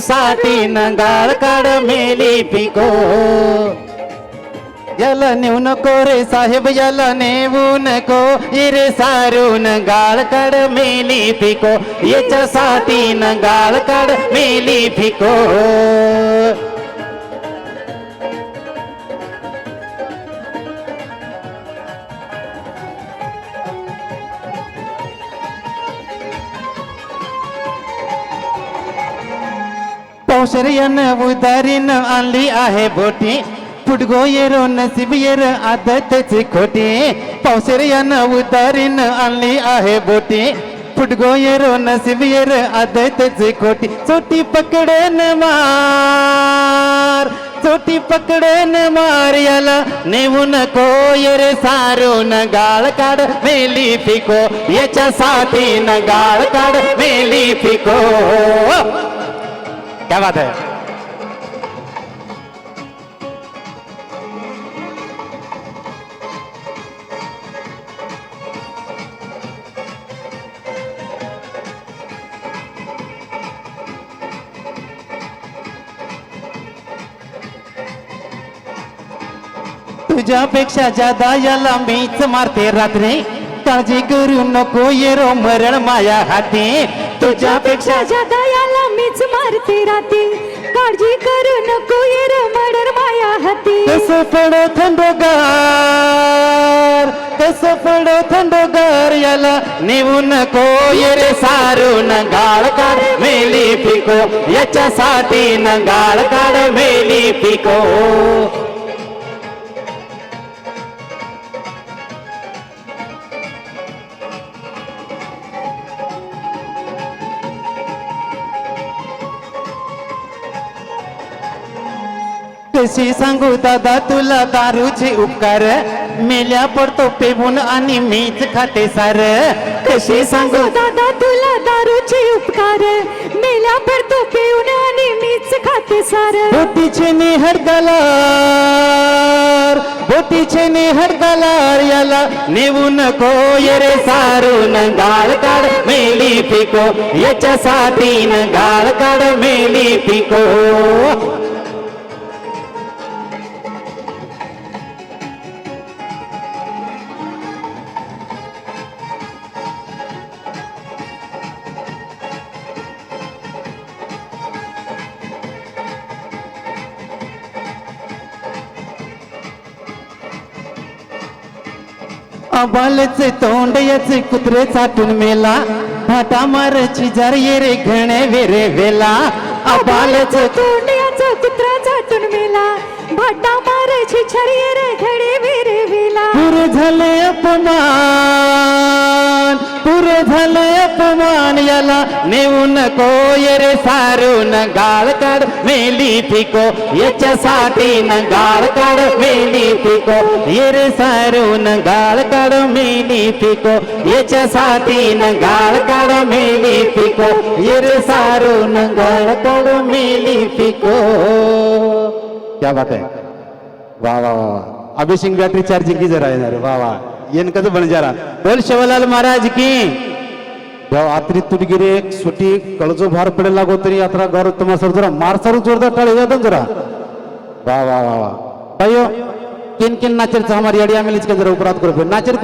साठी नंगाळ काढ मेली पिको. याला नेऊ नको रे साहेब याला नेऊ नको. इरे सारून गाळ काढ मेली पिको. याच्यासाठी न गाळ काढ मेली पिको. पावसऱ्यानं उदारीनं आणली आहे बोटी. फुटगो येरो नसीब येर आदतची खोटी. पावसऱ्यानं उदारीनं आणली आहे बोटी. फुटगो येरो नसीब येर आदतची खोटी. चोटी पकडन मार चोटी पकडन मार. याला नेऊ नको येरे सारून गाळ काढ मेली पिको याच्यासाठी न गाळ काढ मेली पिको क्या बात है? तुझ्यापेक्षा जादा याला मीच मारते रात्री. काळजी करू नको येरो मरण माया हाती. तुझ्यापेक्षा जादा याला मीच राती काळजी करू नको येर मर्डर माया हाती. तसं पडो थंडगार तसं पडो थंडगार याला नेऊ नको येर सारून गाळ काढ मेली पिको याच्यासाठी न गाळ काढ मेली पिको. कशी सांगू दादा तुला दारूचे उपकार. मेल्या पडतो पेवून आणि मीच खाते सार. कशी सांगू? दादा तुला दारूचे उपकार. मेल्या पडतो पिऊन आणि मीच खाते सार. बोटीचे निहड गलार बोटीचे निहड गलार याला नेऊ नको येरे सारून गाळ काढ मेली पिको याच्यासाठी गाळ काढ मेली पिको. अबालचे तोंड याचे कुत्रे चाटून मेला. फाटा मारची जर ये रे घणे वेरे वेला. अबालचे तोंड्याचा कुत्रा चाटून मेला. भाटा मारायची छरी रे घडी विरे विला. पुरे झाले अपमान पुरे झाले अपमान याला नेऊ नको ये रे सारून गाळ काढ मेली पिको याच्यासाठी न गाळ काढ मेली पिको ये रे सारून गाळ काढ मेली पिको याच्यासाठी न गाळ काढ मेली पिको ये रे सारून गाळ काढ मेली पिको क्या बात है? वा वा वा वा. अभी चार्जिंग की जरा येणार वा वा. येन कसं बन जरा? बोल शिवलाल महाराज की. जेव्हा आत्री तुडगिरी एक सुटी कळजो भार पडेल लागो तरी यात्रा गौरव तुम्हाला सर जरा. मार सर जोरदार टाळे जातं जरा. वा वा वा वा. भाइयों किन किन नाचरचं हमारी अडिया मिलीच के जरा उपरात करो नाचर